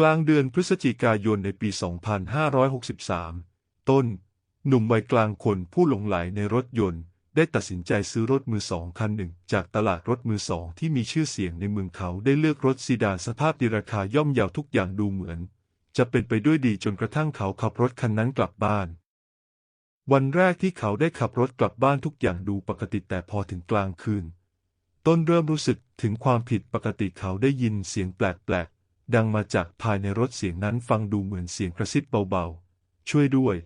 กลางเดือนพฤศจิกายนในปี 2563 ต้น หนุ่มวัยกลางคนผู้หลงไหลในรถยนต์ ได้ตัดสินใจซื้อรถมือสองคันหนึ่ง จากตลาดรถมือสองที่มีชื่อเสียงในเมืองเขาได้เลือกรถซีดานสภาพดีราคาย่อมเยาวทุกอย่างดูเหมือน จะเป็นไปด้วยดีจนกระทั่งเขาขับรถคันนั้นกลับบ้าน วันแรกที่เขาได้ขับรถกลับบ้านทุกอย่างดูปกติแต่พอถึงกลางคืน ต้นเริ่มรู้สึกถึงความผิดปกติเขาได้ยินเสียงแปลกๆ ดังมาจากภายในรถเสียงนั้นฟังดูเหมือนเสียงกระซิบเบาๆ ช่วยด้วย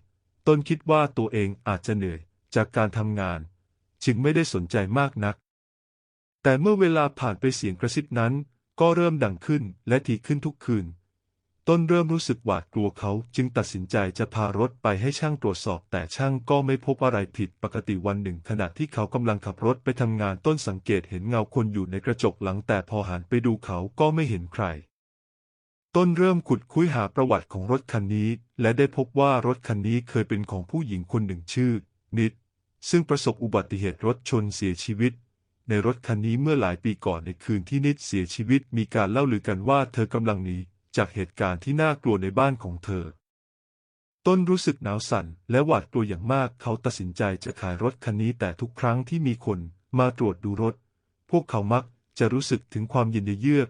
ต้นคิดว่าตัวเองอาจจะเหนื่อยจากการทำงาน จึงไม่ได้สนใจมากนัก แต่เมื่อเวลาผ่านไปเสียงกระซิบนั้น ก็เริ่มดังขึ้นและถี่ขึ้นทุกคืน ต้นเริ่มรู้สึกหวาดกลัวเขาจึงตัดสินใจจะพารถไปให้ช่างตรวจสอบ แต่ช่างก็ไม่พบอะไรผิดปกติวันหนึ่ง ขณะที่เขากำลังขับรถไปทำงานต้นสังเกตเห็นเงาคนอยู่ในกระจกหลังแต่พอหันไปดูเขาก็ไม่เห็นใคร ต้นเริ่มขุดคุ้ยหาประวัติของรถคันนี้ และได้พบว่ารถคันนี้เคยเป็นของผู้หญิงคนหนึ่งชื่อ นิด ซึ่งประสบอุบัติเหตุรถชนเสียชีวิต ในรถคันนี้เมื่อหลายปีก่อนในคืนที่นิดเสียชีวิต มีการเล่าลือกันว่าเธอกำลังหนีจากเหตุการณ์ที่น่ากลัวในบ้านของเธอ ต้นรู้สึกหนาวสั่นและหวาดกลัวอย่างมากเขาตัดสินใจจะขายรถคันนี้แต่ทุกครั้งที่มีคนมาตรวจดูรถ พวกเขามักจะรู้สึกถึงความเย็นเยือก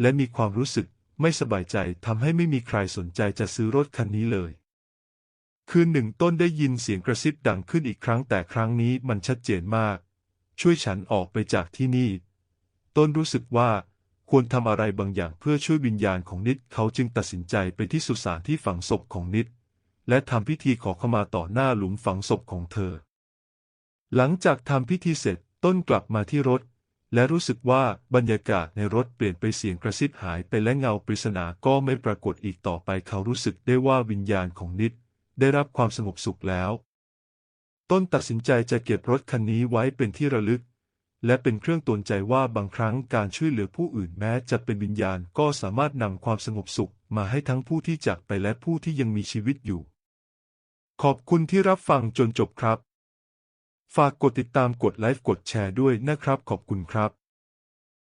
และมีความรู้สึก ไม่สบายใจทำให้ไม่มีใครสนใจจะซื้อรถคันนี้เลย คืนหนึ่งต้นได้ยินเสียงกระซิบดังขึ้นอีกครั้งแต่ครั้งนี้มันชัดเจนมาก ช่วยฉันออกไปจากที่นี่ ต้นรู้สึกว่าควรทำอะไรบางอย่างเพื่อช่วยวิญญาณของนิดเขาจึงตัดสินใจไปที่สุสานที่ฝังศพของนิด และทำพิธีขอขมาต่อหน้าหลุมฝังศพของเธอ หลังจากทำพิธีเสร็จต้นกลับมาที่รถ และรู้สึกว่าบรรยากาศในรถเปลี่ยนไปเสียงกระซิบหายไปและเงาปริศนาก็ไม่ปรากฏอีกต่อไปเขารู้สึกได้ว่าวิญญาณของนิด ได้รับความสงบสุขแล้ว ต้นตัดสินใจจะเก็บรถคันนี้ไว้เป็นที่ระลึก และเป็นเครื่องตือนใจว่าบางครั้งการช่วยเหลือผู้อื่นแม้จะเป็นวิญญาณก็สามารถนำความสงบสุขมาให้ทั้งผู้ที่จากไปและผู้ที่ยังมีชีวิตอยู่ ขอบคุณที่รับฟังจนจบครับ ฝากกดติดตามกดไลค์กดแชร์ด้วยนะครับขอบคุณครับ